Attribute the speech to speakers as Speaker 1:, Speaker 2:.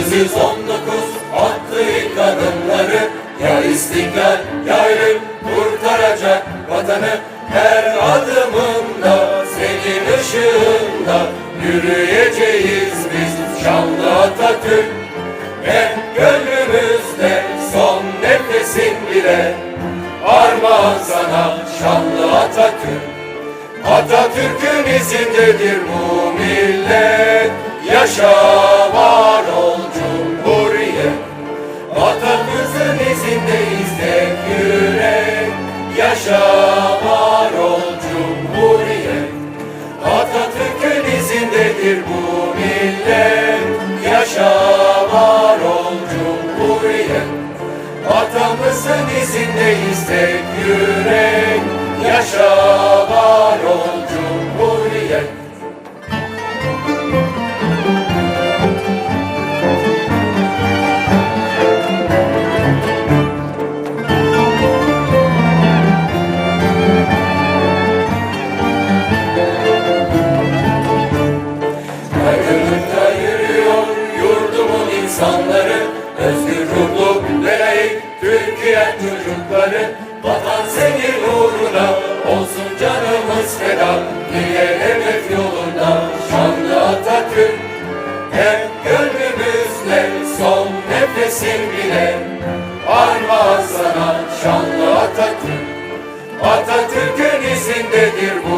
Speaker 1: 1919 attı ilk adımları Ya istiklal ya ölüm kurtaracak vatanı. Her adımında senin ışığında Yürüyeceğiz biz. Şanlı Atatürk Ve gönlümüzde son nefesin bile. Armağan sana şanlı Atatürk. Atatürk'ün izindedir bu millet. Yaşa izindedir bu millet? Yaşa var ol Cumhuriyet Atamızın izindeyiz tek yürek. Yaşa insanları Özgür ruhlu layık Türkiye çocukları Vatan senin uğruna olsun canımız feda Diye hedef yolunda. Şanlı Atatürk Hep gönlümüzde son nefesin bile. Armağan sana şanlı Atatürk Atatürk'ün izindedir bu